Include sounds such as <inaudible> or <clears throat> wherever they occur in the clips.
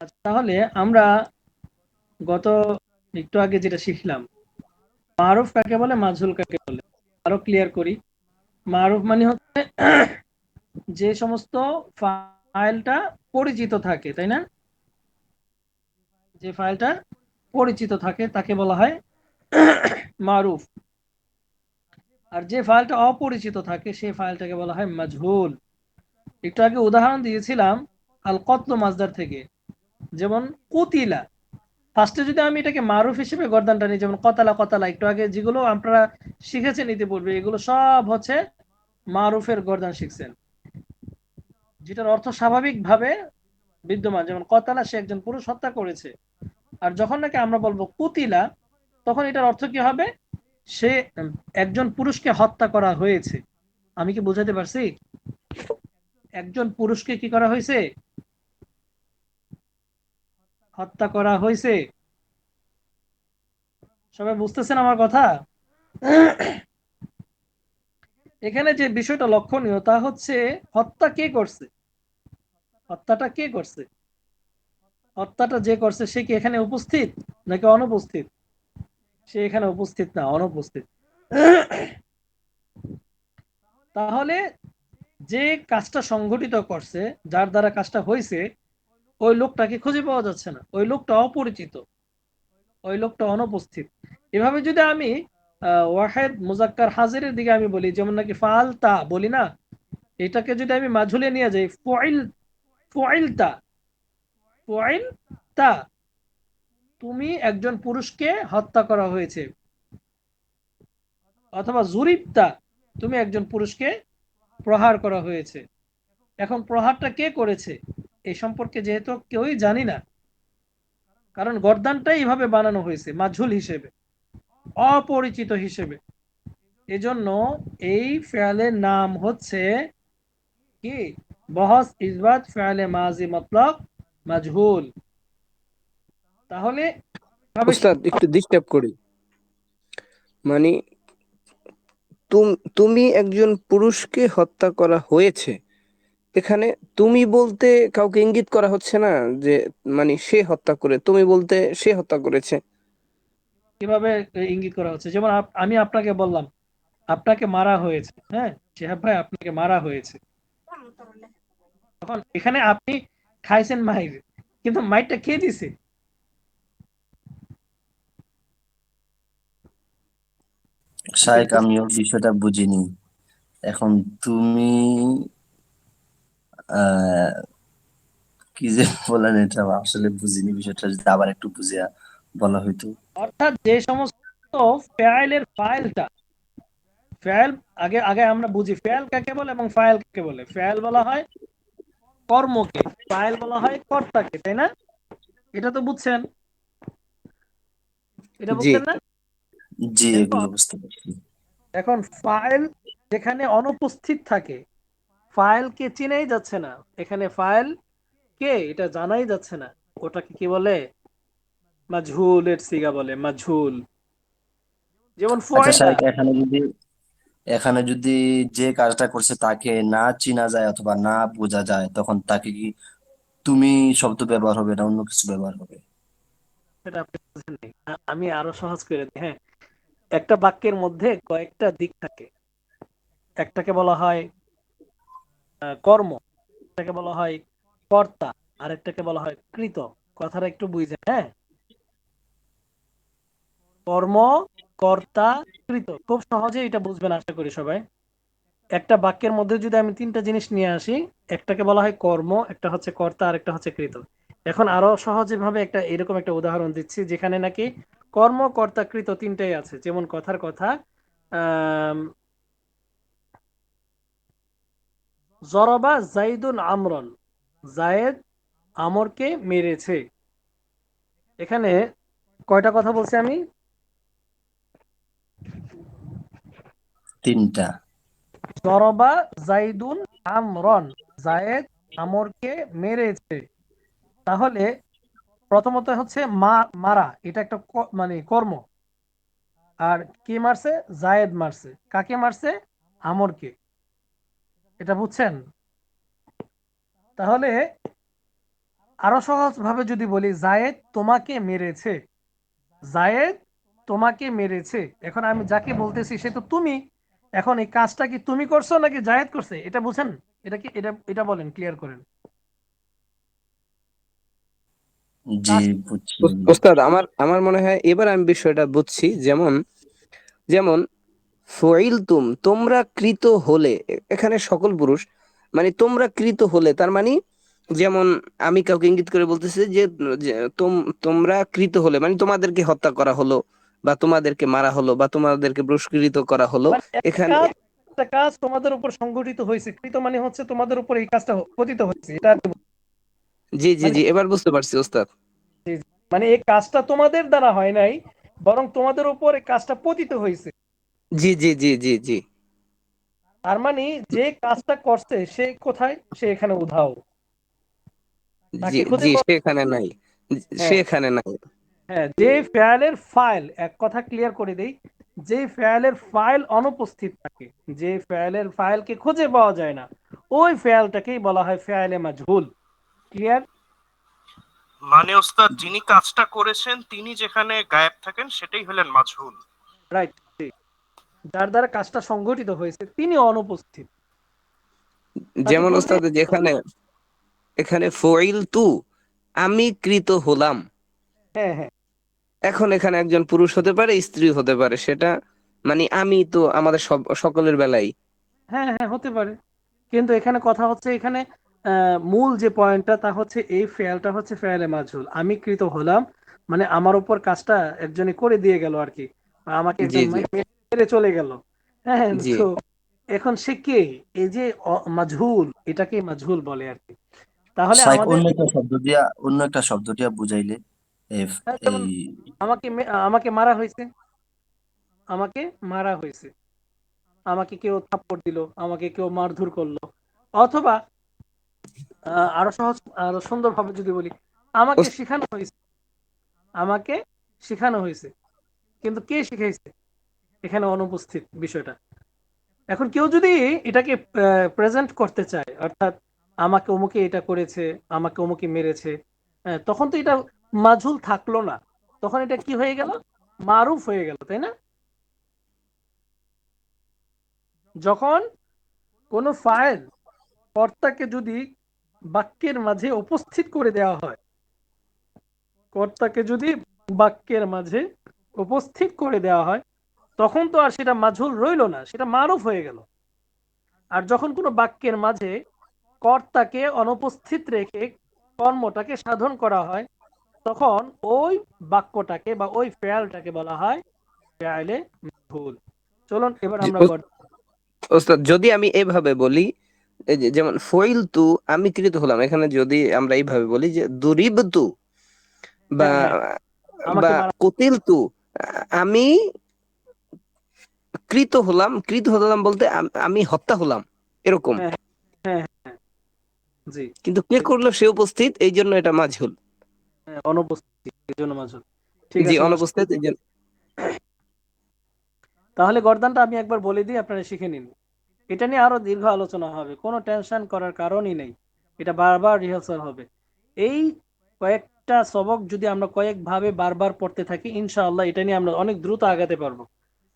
তাহলে আমরা গত, একটু আগে যেটা শিখলাম, মারুফ কাকে বলে, মাজহুল কাকে বলে, আরও ক্লিয়ার করি। মারুফ মানে হচ্ছে <clears throat> যে সমস্ত ফাইলটা পরিচিত থাকে, তাই না? যে ফাইলটা পরিচিত থাকে, তাকে বলা হয় <clears throat> মারুফ। আর যে ফাইলটা অপরিচিত থাকে, সেই ফাইলটাকে বলা হয় মাজহুল। একটু আগে উদাহরণ দিয়েছিলাম আল কতল মাজদার থেকে। যেমন কুতিলা। ফার্স্টে যদি আমি এটাকে মারুফ হিসেবে গর্দান টানি যেমন কতালা কতালা, একটু আগে যেগুলো আপনারা শিখেছেন ইতিপূর্বে, এগুলো সব হচ্ছে মারুফের গর্দান শিখছেন। যেটার অর্থ স্বাভাবিকভাবে বিদ্যমান, যেমন কতালা সে একজন পুরুষ হত্যা করেছে। আর যখন নাকি আমরা বলব কুতিলা, তখন এটার অর্থ কি হবে? সে একজন পুরুষকে হত্যা করা হয়েছে। আমি কি বুঝাতে পারছি? একজন পুরুষকে কি করা হয়েছে? হত্যা করা হয়েছে। সবাই বুঝতেছেন আমার কথা? এখানে যে বিষয়টা লক্ষণীয় তা হচ্ছে, হত্যা কে করছে? হত্যাটা কে করছে? হত্যাটা যে করছে, সে কি এখানে উপস্থিত নাকি অনুপস্থিত? সে এখানে উপস্থিত না, অনুপস্থিত। তাহলে যে কাজটা সংঘটিত করছে, যার দ্বারা কাজটা হয়েছে ওই লোকটাকে খুঁজে পাওয়া যাচ্ছে না। ওই লোকটা অপরিচিত। ওই লোকটা অনুপস্থিত। এভাবে যদি আমি ওয়াহেদ মুজাক্কার হাজিরের দিকে আমি বলি, যেমন নাকি ফাল তা বলি না, এটাকে যদি আমি মাঝুলে নিয়ে যাই ফয়েল ফয়েল তা ফয়েল তা তুমি একজন পুরুষকে হত্যা করা হয়েছে। অথবা জুরিবতা, তুমি একজন পুরুষকে প্রহার করা হয়েছে। এখন প্রহারটা কে করেছে? এই সম্পর্কে যেহেতু কেউই জানি না, কারণ গরদানটাই এইভাবে বানানো হয়েছে, মাঝুল হিসেবে, অপরিচিত হিসেবে। এজন্য এই ফেয়ালের নাম হচ্ছে কি? বহস ইসবাত ফেয়ালে মাজি মতলব মাজহুল তাহলে একটু ডিস্টার্ব করি। মানে তুমি একজন পুরুষকে হত্যা করা হয়েছে এখানে তুমি বলতে কাউকে ইঙ্গিত করা হচ্ছে না যে মানে সে হত্যা করে তুমি বলতে সে হত্যা করেছে। কীভাবে ইঙ্গিত করা হচ্ছে? যেমন আমি আপনাকে বললাম আপনাকে মারা হয়েছে হ্যাঁ? শেহাব ভাই আপনাকে মারা হয়েছে। তখন এখানে আপনি খাইছেন মাইর কিন্তু মাইরটা কে দিছে? শাহেক আমিও বিষয়টা বুঝিনি। এখন তুমি কি যে বলেন এটা আসলে বুঝিনি বিষয়টা যদি আবার একটু বুঝিয়া বলা হইতো। অর্থাৎ যে সমস্ত ফাইলের ফাইলটা ফাইল আগে আগে আমরা বুঝি ফাইল কাকে বলে এবং ফাইল কাকে বলে? ফাইল বলা হয় কর্মকে ফাইল বলা হয় কর্তাকে তাই না? এটা তো বুঝছেন? এটা বুঝছেন না? জি বুঝতে পারছি। এখন ফাইল যেখানে অনুপস্থিত থাকে ফাইলকে চিনেই যাচ্ছে না। এখানে ফাইল কে? এটা জানাই যাচ্ছে না। ওটাকে কি বলে? মাঝহুলের সিগা বলে মাঝহুল যেমন আচ্ছা, এখানে যদি এখানে যদি যে কাজটা করছে তাকে না চিনা যায় অথবা না বোঝা যায় তখন তাকে কি তুমি শব্দ ব্যবহার হবে না অন্য কিছু ব্যবহার হবে? আমি আরও সহজ করে দিই হ্যাঁ। একটা বাক্যের মধ্যে কয়েকটা দিক থাকে। একটাকে বলা হয় কর্ম একটাকে বলা হয় কর্তা আরেকটাকে বলা হয় কৃত। কথাটা একটু বুঝে হ্যাঁ? কর্ম, কর্তা, কৃত। খুব সহজে এটা বুঝবেন, আশা করি সবাই। একটা বাক্যের মধ্যে যদি আমি তিনটা জিনিস নিয়ে আসি, একটাকে বলা হয় কর্ম, একটা হচ্ছে কর্তা, আর একটা হচ্ছে কৃত। এখন আরও সহজে ভাবে একটা এরকম একটা উদাহরণ দিচ্ছি, যেখানে নাকি কর্ম, কর্তা, কৃত তিনটাই আছে। যেমন কথার কথা জরবা জাইদুন আমরন। জায়েদ আমরকে মেরেছে। এখানে কয়টা কথা বলছি আমি? তিনটা। জরবা জাইদুন আমরন। জায়েদ আমরকে মেরেছে। তাহলে প্রথমত হচ্ছে মা মারা। এটা একটা মানে কর্ম। আর কে মারছে? জায়েদ মারছে। কাকে মারছে? আমরকে। এটা বুঝছেন? তাহলে আরও সহজ ভাবে যদি বলি জায়েদ তোমাকে মেরেছে। জায়েদ তোমাকে মেরেছে। এখন আমি যাকে বলতেছি সে তো তুমি। এখন এই কাজটা কি তুমি করছ নাকি জায়েদ করছে? এটা বুঝেন? এটা কি এটা এটা বলেন ক্লিয়ার করেন। জি বুঝছি। ওস্তাদ আমার আমার মনে হয় এবার আমি বিষয়টা বুঝছি। যেমন যেমন ফুইলতুম তোমরা কৃত হলে এখানে সকল পুরুষ মানে তোমরা কৃত হলে তার মানে যেমন আমি কাউকে ইঙ্গিত করে বলতেছি যে তোমরা কৃত হলে মানে তোমাদেরকে হত্যা করা হলো বা তোমাদেরকে মারা হলো বা তোমাদেরকে পুরস্কৃত করা হলো মানে এখানে কাজ তোমাদের উপর সংগঠিত হয়েছে কৃত মানে হচ্ছে তোমাদের উপর এই কাজটা পতিত হয়েছে এটা। জি জি জি এবার বুঝতে পারছি ওস্তাদ মানে এই কাজটা তোমাদের দ্বারা হয় নাই বরং তোমাদের উপর এই কাজটা পতিত হয়েছে জি জি জি জি জি। তার মানে যে কাজটা করছে সে কোথায়? সে এখানে উধাও। জি তাকে খুঁজে জি পাওয়া- সেখানে নাই। হ্যাঁ। সেখানে নাই। হ্যাঁ যে ফাইলের ফাইল এক কথা ক্লিয়ার করে দেই যে ফাইলের ফাইল অনুপস্থিত থাকে যে ফাইলের ফাইলকে খুঁজে পাওয়া যায় না ওই ফাইলটাকেই বলা হয় ফাইলে মাজহুল। ক্লিয়ার মানে ওস্তাদ যিনি কাজটা করেছেন তিনি যেখানে গায়েব থাকেন সেটাই হলেন মাজহুল। রাইট যার দ্বারা কাজটা সংগঠিত হয়েছে তিনি অনুপস্থিত। যেমন ওস্তাদ যেখানে এখানে ফইল তু আমি কৃত হলাম। হ্যাঁ হ্যাঁ। এখন এখানে একজন পুরুষ হতে পারে স্ত্রী হতে পারে সেটা মানে আমি তো আমাদের সব সকলের বেলায় হ্যাঁ হ্যাঁ হতে পারে। কিন্তু এখানে কথা হচ্ছে এখানে মূল যে পয়েন্টটা তা হচ্ছে এই ফেয়ালটা হচ্ছে ফেয়ালে মাজহুল। আমি কৃত হলাম মানে আমার উপর কাজটা একজনে করে দিয়ে গেল আর কি। আমাকে জি। মেরে চলে গেল। হ্যাঁ তো এখন সে কে? এই যে মাজহুল এটাকে মাজহুল বলে আর কি। তাহলে অন্য একটা শব্দ দিয়া অন্য একটা শব্দ দিয়া বুঝাইলে হ্যাঁ, আমাকে আমাকে মারা হয়েছে। আমাকে মারা হয়েছে। আমাকে কেউ থাপ্পড় দিল আমাকে কেউ মারধর করল। অথবা আরও সহজ আরও সুন্দর ভাবে যদি বলি আমাকে শেখানো হয়েছে। আমাকে শেখানো হয়েছে। কিন্তু কে শিখাইছে? এখানে অনুপস্থিত বিষয়টা। এখন কেউ যদি এটাকে প্রেজেন্ট করতে চায়, অর্থাৎ আমাকে অমুকে এটা করেছে, আমাকে অমুকে মেরেছে তখন তো এটা মাঝুল থাকল না। তখন এটা কি হয়ে গেল? মারুফ হয়ে গেল, তাই না? যখন কোনো ফাইল কর্তাকে যদি বাক্যের মাঝে উপস্থিত করে দেওয়া হয়, কর্তাকে যদি বাক্যের মাঝে উপস্থিত করে দেওয়া হয় তখন তো আর সেটা মাঝুল রইল না সেটা মারুফ হয়ে গেল। আর যখন কোনো বাক্যের মাঝে কর্তাকে অনুপস্থিত রেখে কর্মটাকে সাধন করা হয় তখন ওই বাক্যটাকে বা ওই ফেয়ালটাকে বলা হয় ফেয়ালে ভুল চলুন এবার আমরা ওস্তাদ যদি আমি এভাবে বলি যেমন ফইল তু আমি কৃত হলাম। এখানে যদি আমরা এইভাবে বলি যে দুরিব তু বা হ্যাঁ, আমাকে কুতিল তু আমি কৃত হলাম কৃত হলাম বলতে আমি হত্যা হলাম এরকম। হ্যাঁ। কিন্তু কে করল সে উপস্থিত? এই জন্য এটা মাঝহুল হ্যাঁ, অনুপস্থিত এই জন্য মাঝুল জি অনুপস্থিত এই জন্য। তাহলে গর্দানটা আমি একবার বলে দিই আপনারা শিখে নিন। এটা নিয়ে আরও দীর্ঘ আলোচনা হবে কোনো টেনশন করার কারণই নেই। এটা বারবার রিহার্সাল হবে। এই কয়েকটা সবক যদি আমরা কয়েকভাবে বারবার পড়তে থাকি ইনশাআল্লাহ এটা নিয়ে আমরা অনেক দ্রুত আগাতে পারব।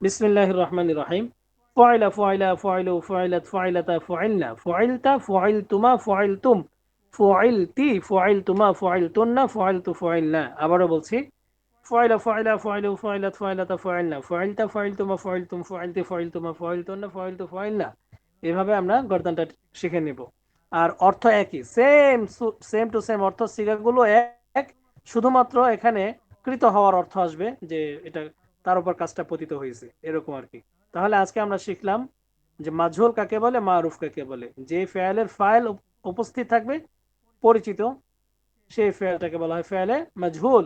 বিসমিল্লাহ রহমান রহিম ফয়লা ফয়লা ফয়লু ফয়লাত ফয়লাতা ফয়লনা ফয়লতা ফয়লতুমা ফয়লতুম ফয়লতি ফয়লতুমা ফয়লতুন্না ফয়লতু ফয়লনা আবারও বলছি فعل فعل فعل فعلت فعلت فعلنا فعلت فعلتما فعلتم فعلت فعلتما فعلتن فعلت فعلنا এভাবে আমরা গর্দানটা শিখে নিব আর অর্থ একই সেম সেম টু সেম অর্থ সিগাগুলো এক শুধুমাত্র এখানে কৃত হওয়ার অর্থ আসবে যে এটা তার উপর কাজটা পতিত হয়েছে, এরকম আর কি। তাহলে আজকে আমরা শিখলাম যে মাঝুল কাকে বলে, মারুফ কাকে বলে। যে ফেয়ালের ফাইল উপস্থিত থাকবে, পরিচিত, সেই ফেয়ালটাকে বলা হয় ফেয়ালে মাজহুল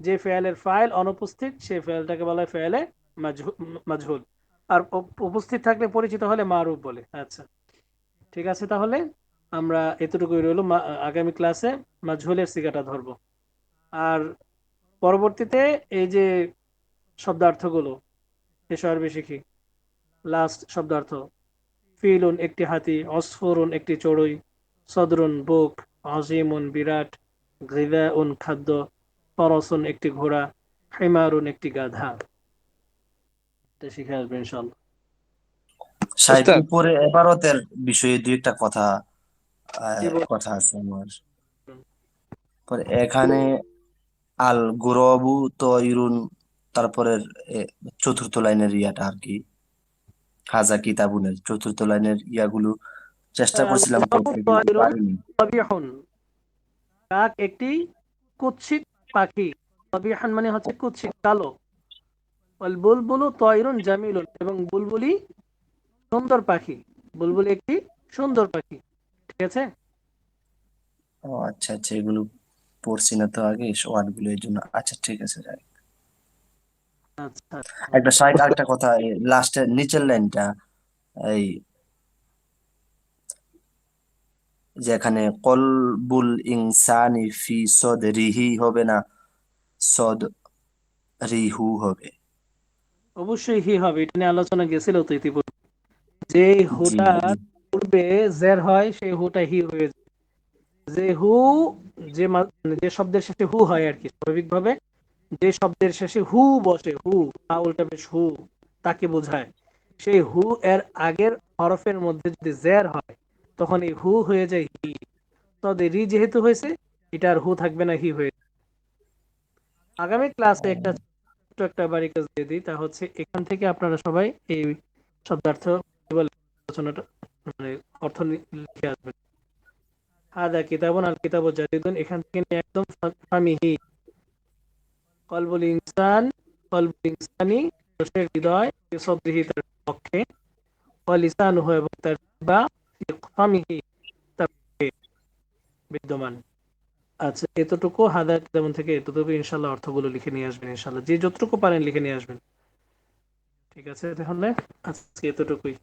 যে ফেয়ালের ফাইল অনুপস্থিত, সেই ফেয়ালটাকে বলা হয় ফেয়ালে মাজহুল আর উপস্থিত থাকলে পরিচিত হলে মারুফ বলে। আচ্ছা ঠিক আছে তাহলে? আমরা এতটুকুই রইল আগামী ক্লাসে মাজহুলের সিগাটা ধরবো। আর পরবর্তীতে এই যে শব্দার্থগুলো। এসব আরবি শিখি। লাস্ট শব্দার্থ। ফিলুন একটি হাতি অসফরুন একটি চড়ুই সদরুন বুক আজিমুন বিরাট গিদাউন খাদ্য ফরসুন একটি ঘোড়া হিমারুন একটি গাধা। এটা শিখে আসবে ইনশাল্লাহ সাহেব উপরে এবারতের বিষয়ে দুই একটা কথা। কথা আছে আমার। পরে এখানে আল গুরবু তয়রুন তারপরের চতুর্থ লাইনের ইয়াটা আর কি। হাজা কিতাবুনের চতুর্থ লাইনের ইয়াগুলো চেষ্টা করছিলাম পারিনি। তবিহুন কাক একটি কুৎসিত পাখি। তবিহান মানে হচ্ছে কুৎসিত কালো। বুলবুলু তয়রুন জামিলুন এবং বুলবুলি সুন্দর পাখি। বুলবুলি একটি সুন্দর পাখি। ঠিক আছে? ও আচ্ছা আচ্ছা এগুলো পড়ছি না তো আগে ওয়ার্ডগুলো এর জন্য। আচ্ছা ঠিক আছে যাই। আচ্ছা একটা সাইড আরেকটা কথা লাস্টের নিচের লাইনটা এই যেখানে কলবুল ইনসানি ফি সদরিহি হবে না সদ রিহু হবে। অবশ্যই হি হবে এটা নিয়ে আলোচনা গেছিল তো ইতিপূর্বে। যে হুটা পূর্বে জের হয় সেই হুটা হি হয়ে যায়। যে হু যে মানে যে শব্দের শেষে হু হয় আর কি স্বাভাবিকভাবে যে শব্দের শেষে হু বসে, হু তা উল্টা বেশ হু, তাকে বোঝায়। সেই হু এর আগের হরফের মধ্যে যদি জের হয়, তখন এই হু হয়ে যায় হি। তবে রি যেহেতু হয়েছে এটা আর হু থাকবে না, হি হয়ে আগামী ক্লাসে একটা ছোট্ট একটা বাড়ি কাজ দিয়ে দিই, তা হচ্ছে এখান থেকে আপনারা সবাই এই শব্দার্থ আলোচনাটা মানে অর্থ লিখে আসবেন। হাদা কিতাবুন আল কিতাবু জাদিদুন এখান থেকে একদম ফামিহি কলবুল ইনসান, কলবুল ইনসানি মানুষের হৃদয় সদরিহি তার পক্ষে লিসানুহু এবং তার বা ফি ফামিহি তার বিদ্যমান। আচ্ছা এতটুকু হাদা কিতাবুন থেকে এতটুকু ইনশাল্লাহ অর্থগুলো লিখে নিয়ে আসবেন ইনশাল্লাহ যে যতটুকু পারেন লিখে নিয়ে আসবেন। ঠিক আছে তাহলে, আজকে এতটুকুই।